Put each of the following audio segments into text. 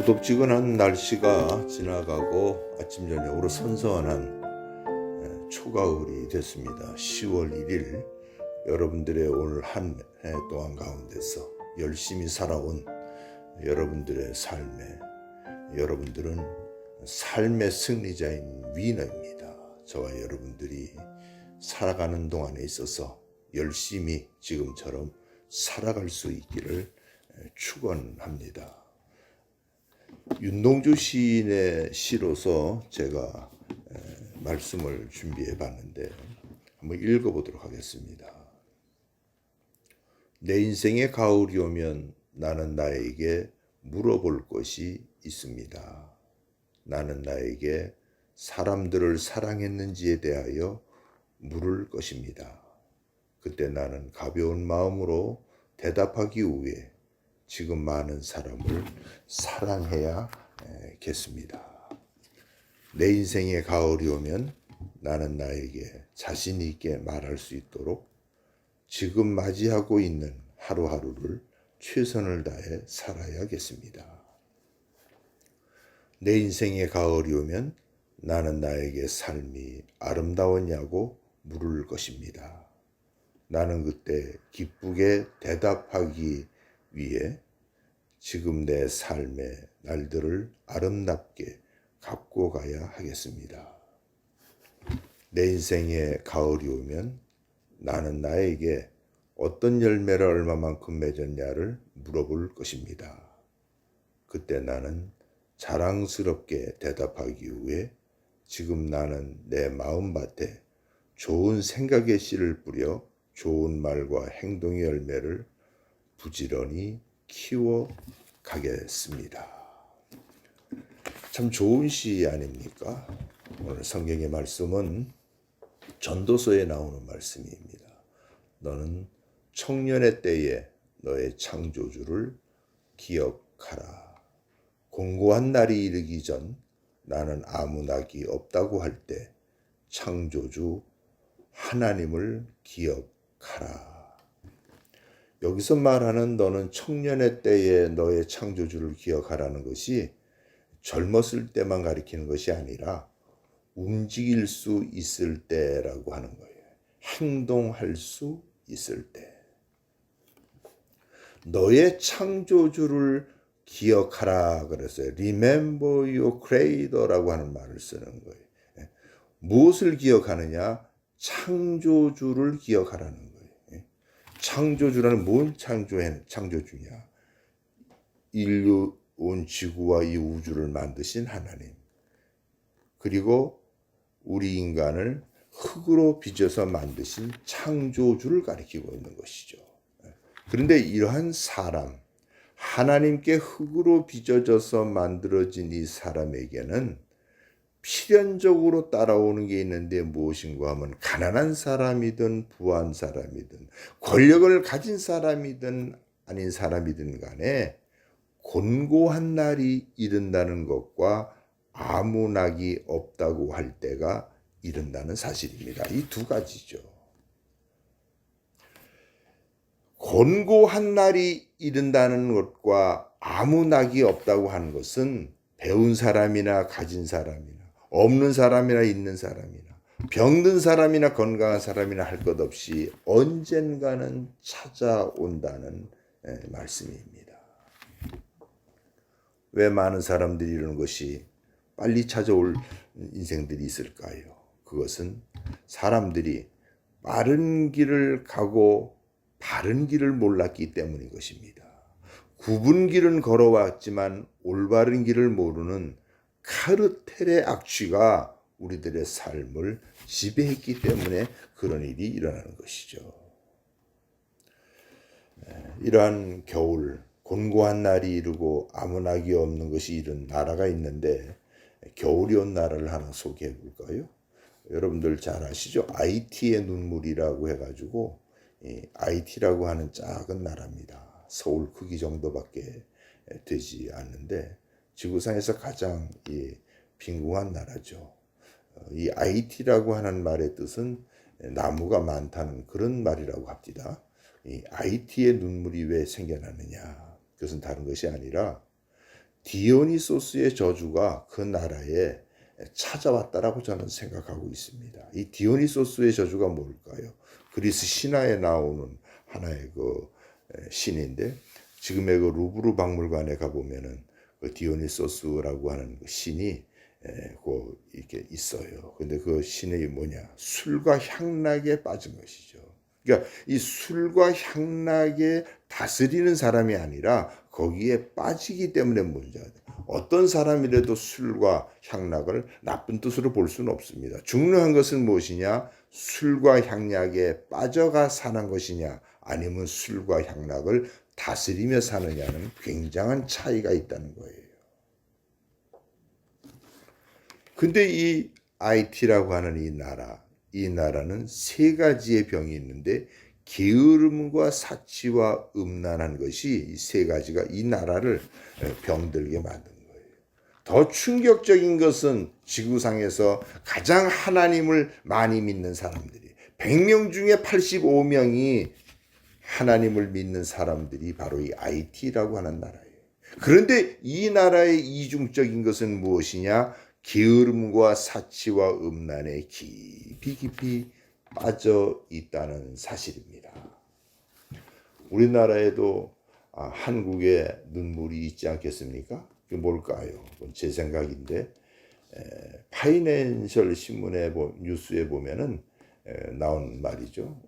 후덥지근한 날씨가 지나가고 아침 저녁으로 선선한 예, 초가을이 됐습니다. 10월 1일 여러분들의 오늘 한 해 동안 가운데서 열심히 살아온 여러분들의 삶에 여러분들은 삶의 승리자인 위너입니다. 저와 여러분들이 살아가는 동안에 있어서 열심히 지금처럼 살아갈 수 있기를 축원합니다. 윤동주 시인의 시로서 제가 에, 말씀을 준비해 봤는데 한번 읽어보도록 하겠습니다. 내 인생의 가을이 오면 나는 나에게 물어볼 것이 있습니다. 나는 나에게 사람들을 사랑했는지에 대하여 물을 것입니다. 그때 나는 가벼운 마음으로 대답하기 위해 지금 많은 사람을 사랑해야겠습니다. 내 인생의 가을이 오면 나는 나에게 자신 있게 말할 수 있도록 지금 맞이하고 있는 하루하루를 최선을 다해 살아야겠습니다. 내 인생의 가을이 오면 나는 나에게 삶이 아름다웠냐고 물을 것입니다. 나는 그때 기쁘게 대답하기 위해 지금 내 삶의 날들을 아름답게 갖고 가야 하겠습니다. 내 인생의 가을이 오면 나는 나에게 어떤 열매를 얼마만큼 맺었냐를 물어볼 것입니다. 그때 나는 자랑스럽게 대답하기 위해 지금 나는 내 마음밭에 좋은 생각의 씨를 뿌려 좋은 말과 행동의 열매를 부지런히 키워 가겠습니다. 참 좋은 시 아닙니까? 오늘 성경의 말씀은 전도서에 나오는 말씀입니다. 너는 청년의 때에 너의 창조주를 기억하라. 공고한 날이 이르기 전 나는 아무 낙이 없다고 할 때 창조주 하나님을 기억하라. 여기서 말하는 너는 청년의 때에 너의 창조주를 기억하라는 것이 젊었을 때만 가리키는 것이 아니라 움직일 수 있을 때라고 하는 거예요. 행동할 수 있을 때. 너의 창조주를 기억하라 그랬어요. Remember your creator라고 하는 말을 쓰는 거예요. 예. 무엇을 기억하느냐? 창조주를 기억하라는 거예요. 예. 창조주라는 뭔 창조해 창조주냐? 인류 온 지구와 이 우주를 만드신 하나님. 그리고 우리 인간을 흙으로 빚어서 만드신 창조주를 가리키고 있는 것이죠. 그런데 이러한 사람, 하나님께 흙으로 빚어져서 만들어진 이 사람에게는 필연적으로 따라오는 게 있는데 무엇인가 하면 가난한 사람이든 부한 사람이든 권력을 가진 사람이든 아닌 사람이든 간에 곤고한 날이 이른다는 것과 아무 낙이 없다고 할 때가 이른다는 사실입니다. 이 두 가지죠. 곤고한 날이 이른다는 것과 아무 낙이 없다고 하는 것은 배운 사람이나 가진 사람이나 없는 사람이나 있는 사람이나 병든 사람이나 건강한 사람이나 할 것 없이 언젠가는 찾아온다는 말씀입니다. 왜 많은 사람들이 이러는 것이 빨리 찾아올 인생들이 있을까요? 그것은 사람들이 빠른 길을 가고 바른 길을 몰랐기 때문인 것입니다. 굽은 길은 걸어왔지만 올바른 길을 모르는 카르텔의 악취가 우리들의 삶을 지배했기 때문에 그런 일이 일어나는 것이죠. 이러한 겨울, 곤고한 날이 이르고 아무 낙이 없는 것이 이른 나라가 있는데 겨울이 온 나라를 하나 소개해 볼까요? 여러분들 잘 아시죠? IT의 눈물이라고 해가지고 IT라고 하는 작은 나라입니다. 서울 크기 정도밖에 되지 않는데 지구상에서 가장 빈궁한 나라죠. 어, 이 IT라고 하는 말의 뜻은 나무가 많다는 그런 말이라고 합니다. 이 IT의 눈물이 왜 생겨나느냐? 그것은 다른 것이 아니라 디오니소스의 저주가 그 나라에 찾아왔다라고 저는 생각하고 있습니다. 이 디오니소스의 저주가 뭘까요? 그리스 신화에 나오는 하나의 그 신인데 지금의 그 루브르 박물관에 가 보면은 그 디오니소스라고 하는 그 신이 그 이렇게 있어요. 근데 그 신이 뭐냐? 술과 향락에 빠진 것이죠. 그러니까 이 술과 향락에 다스리는 사람이 아니라 거기에 빠지기 때문에 문제가 돼. 어떤 사람이라도 술과 향락을 나쁜 뜻으로 볼 수는 없습니다. 중요한 것은 무엇이냐? 술과 향락에 빠져가 사는 것이냐, 아니면 술과 향락을 다스리며 사느냐는 굉장한 차이가 있다는 거예요. 근데 이 IT라고 하는 이 나라, 이 나라는 세 가지의 병이 있는데 게으름과 사치와 음란한 것이 이 세 가지가 이 나라를 병들게 만든 거예요. 더 충격적인 것은 지구상에서 가장 하나님을 많이 믿는 사람들이 100명 중에 85명이 하나님을 믿는 사람들이 바로 이 IT라고 하는 나라예요. 그런데 이 나라의 이중적인 것은 무엇이냐? 게으름과 사치와 음란에 깊이 깊이 빠져 있다는 사실입니다. 우리나라에도 아, 한국의 눈물이 있지 않겠습니까? 그 뭘까요? 제 생각인데 파이낸셜 신문에 뉴스에 보면은 나온 말이죠.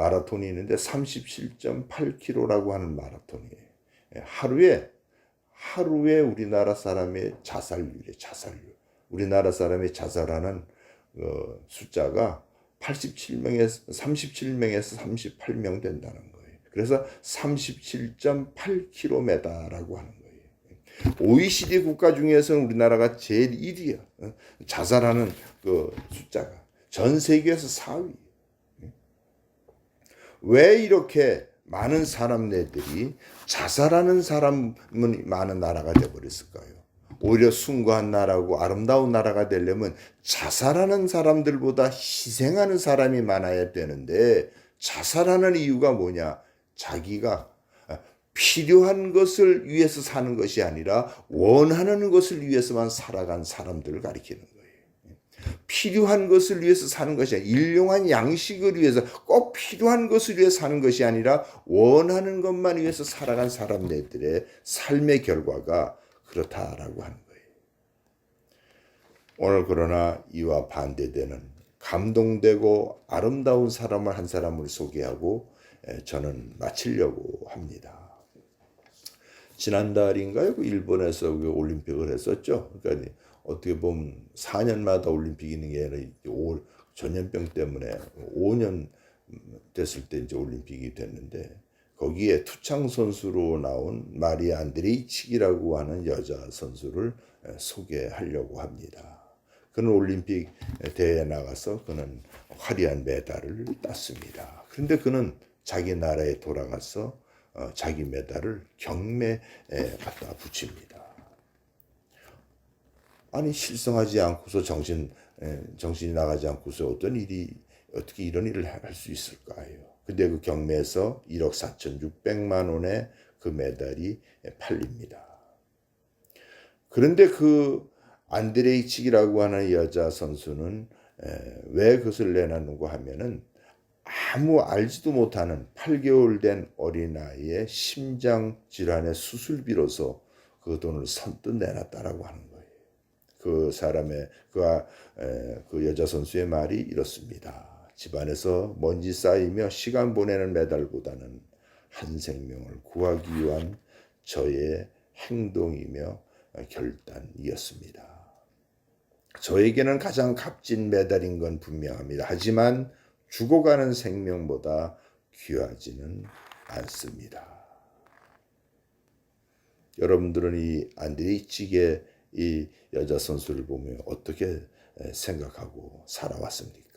마라톤이 있는데 37.8km라고 하는 마라톤이에요. 하루에 하루에 우리나라 사람의 자살률이 자살률. 우리나라 사람이 자살하는 어, 숫자가 87명에서 37명에서 38명 된다는 거예요. 그래서 37.8km라고 하는 거예요. OECD 국가 중에서는 우리나라가 제일 1위야. 어, 자살하는 그 숫자가 전 세계에서 4위. 왜 이렇게 많은 사람들이 자살하는 사람은 많은 나라가 되어버렸을까요? 오히려 숭고한 나라고 아름다운 나라가 되려면 자살하는 사람들보다 희생하는 사람이 많아야 되는데 자살하는 이유가 뭐냐? 자기가 필요한 것을 위해서 사는 것이 아니라 원하는 것을 위해서만 살아간 사람들을 가리키는 거예요. 필요한 것을 위해서 사는 것이 아니라 일용한 양식을 위해서 꼭 필요한 것을 위해서 사는 것이 아니라 원하는 것만 위해서 살아간 사람들의 삶의 결과가 그렇다라고 하는 거예요. 오늘 그러나 이와 반대되는 감동되고 아름다운 사람을 한 사람을 소개하고 저는 마치려고 합니다. 지난달인가요? 그 일본에서 그 올림픽을 했었죠. 그러니까 어떻게 보면 4년마다 올림픽이 있는 게 아니라 전염병 때문에 5년 됐을 때 이제 올림픽이 됐는데 거기에 투창 선수로 나온 마리아 안드레이치기라고 하는 여자 선수를 소개하려고 합니다. 그는 올림픽 대회에 나가서 그는 화려한 메달을 땄습니다. 그런데 그는 자기 나라에 돌아가서 어, 자기 메달을 경매에 갖다 붙입니다. 아니 실성하지 않고서 정신 정신이 나가지 않고서 어떤 일이 어떻게 이런 일을 할 수 있을까요? 근데 그 경매에서 1억 4,600만 원의 그 메달이 팔립니다. 그런데 그 안드레이치기라고 하는 여자 선수는 왜 그것을 내놨는가 하면은 아무 알지도 못하는 8개월 된 어린아이의 심장 질환의 수술비로서 그 돈을 선뜻 내놨다라고 하는 거예요. 그 사람의 그, 아, 그 여자 선수의 말이 이렇습니다. 집안에서 먼지 쌓이며 시간 보내는 메달보다는 한 생명을 구하기 위한 저의 행동이며 결단이었습니다. 저에게는 가장 값진 메달인 건 분명합니다. 하지만 죽어가는 생명보다 귀하지는 않습니다. 여러분들은 이 안드레이치의 이 여자 선수를 보며 어떻게 생각하고 살아왔습니까?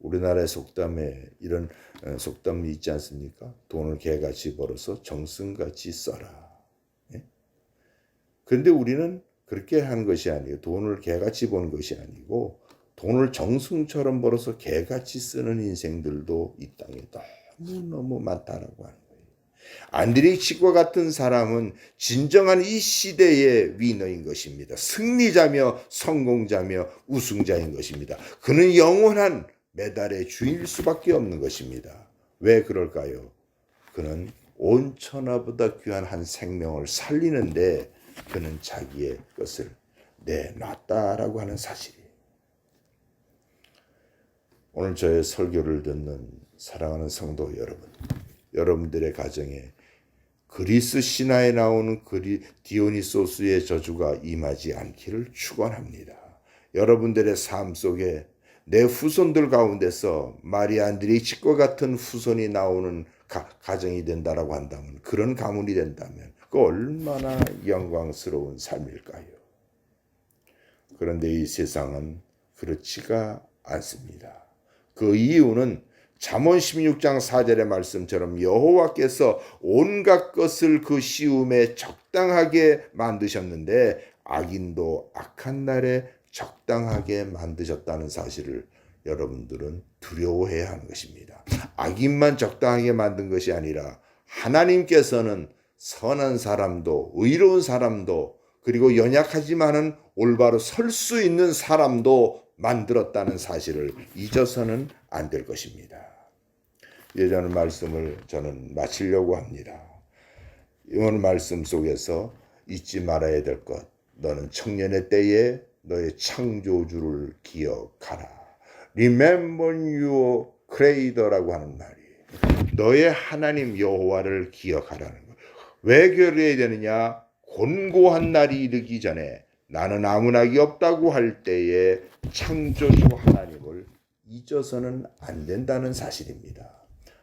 우리나라의 속담에 이런 어, 속담이 있지 않습니까? 돈을 개같이 벌어서 정승같이 써라. 예? 그런데 우리는 그렇게 한 것이 아니에요. 돈을 개같이 번 것이 아니고 돈을 정승처럼 벌어서 개같이 쓰는 인생들도 이 땅에 너무너무 많다라고 하는 거예요. 안드레이치과 같은 사람은 진정한 이 시대의 위너인 것입니다. 승리자며 성공자며 우승자인 것입니다. 그는 영원한 메달의 주인일 수밖에 없는 것입니다. 왜 그럴까요? 그는 온 천하보다 귀한 한 생명을 살리는데 그는 자기의 것을 내놨다라고 하는 사실이에요. 오늘 저의 설교를 듣는 사랑하는 성도 여러분, 여러분들의 가정에 그리스 신화에 나오는 그리 디오니소스의 저주가 임하지 않기를 축원합니다. 여러분들의 삶 속에 내 후손들 가운데서 마리 안드레이치과 같은 후손이 나오는 가, 가정이 된다라고 한다면 그런 가문이 된다면 그 얼마나 영광스러운 삶일까요? 그런데 이 세상은 그렇지가 않습니다. 그 이유는 잠언 16장 4절의 말씀처럼 여호와께서 온갖 것을 그 시움에 적당하게 만드셨는데 악인도 악한 날에 적당하게 만드셨다는 사실을 여러분들은 두려워해야 하는 것입니다. 악인만 적당하게 만든 것이 아니라 하나님께서는 선한 사람도 의로운 사람도 그리고 연약하지만은 올바로 설 수 있는 사람도 만들었다는 사실을 잊어서는 안 될 것입니다. 예전 말씀을 저는 마치려고 합니다. 오늘 말씀 속에서 잊지 말아야 될 것. 너는 청년의 때에 너의 창조주를 기억하라. Remember your creator라고 하는 말이 너의 하나님 여호와를 기억하라는 것. 왜 기억해야 되느냐? 곤고한 날이 이르기 전에 나는 아무나기 없다고 할 때에 창조주 하나님을 잊어서는 안 된다는 사실입니다.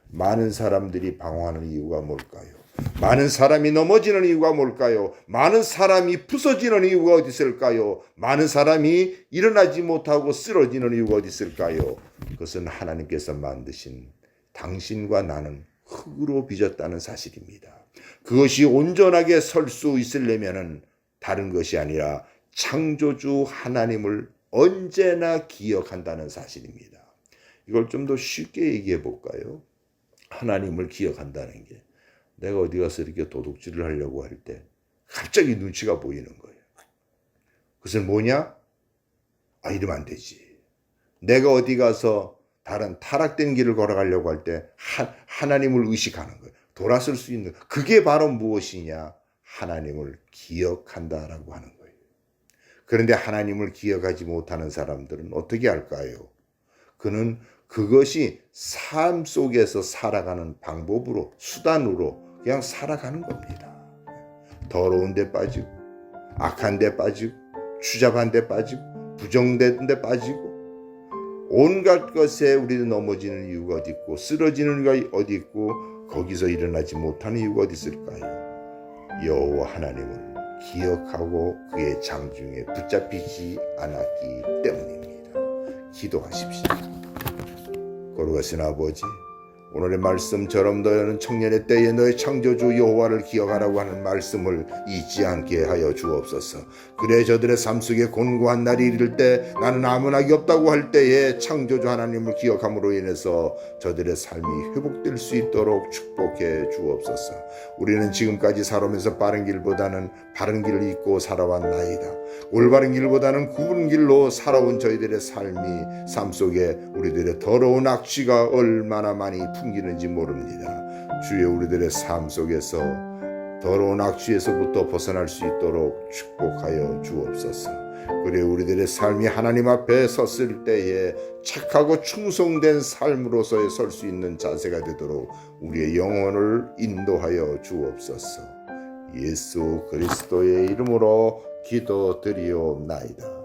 많은 사람들이 방황하는 이유가 뭘까요? 많은 사람이 넘어지는 이유가 뭘까요? 많은 사람이 부서지는 이유가 어디 있을까요? 많은 사람이 일어나지 못하고 쓰러지는 이유가 어디 있을까요? 그것은 하나님께서 만드신 당신과 나는 흙으로 빚었다는 사실입니다. 그것이 온전하게 설 수 있으려면은 다른 것이 아니라 창조주 하나님을 언제나 기억한다는 사실입니다. 이걸 좀 더 쉽게 얘기해 볼까요? 하나님을 기억한다는 게 내가 어디 가서 이렇게 도둑질을 하려고 할 때 갑자기 눈치가 보이는 거예요. 그것은 뭐냐? 아, 이러면 안 되지. 내가 어디 가서 다른 타락된 길을 걸어가려고 할 때 하나님을 의식하는 거예요. 돌아설 수 있는 그게 바로 무엇이냐? 하나님을 기억한다라고 하는 거예요. 그런데 하나님을 기억하지 못하는 사람들은 어떻게 할까요? 그는 그것이 삶 속에서 살아가는 방법으로, 수단으로 그냥 살아가는 겁니다. 더러운 데 빠지고, 악한 데 빠지고, 추잡한 데 빠지고, 부정된 데 빠지고, 온갖 것에 우리는 넘어지는 이유가 어디 있고, 쓰러지는 이유가 어디 있고, 거기서 일어나지 못하는 이유가 어디 있을까요? 여호와 하나님을 기억하고 그의 장중에 붙잡히지 않았기 때문입니다. 기도하십시오. 거룩하신 아버지, 오늘의 말씀처럼 너희는 청년의 때에 너의 창조주 여호와를 기억하라고 하는 말씀을 잊지 않게 하여 주옵소서. 그래 저들의 삶 속에 곤고한 날이 이를 때 나는 아무나기 없다고 할 때에 창조주 하나님을 기억함으로 인해서 저들의 삶이 회복될 수 있도록 축복해 주옵소서. 우리는 지금까지 살아오면서 빠른 길보다는 바른 길을 잊고 살아왔나이다. 올바른 길보다는 굽은 길로 살아온 저희들의 삶이 삶 속에 우리들의 더러운 악취가 얼마나 많이 풍기는지 모릅니다. 주여 우리들의 삶 속에서 더러운 악취에서부터 벗어날 수 있도록 축복하여 주옵소서. 그래 우리들의 삶이 하나님 앞에 섰을 때에 착하고 충성된 삶으로서의 설 수 있는 자세가 되도록 우리의 영혼을 인도하여 주옵소서. 예수 그리스도의 이름으로 기도드리옵나이다.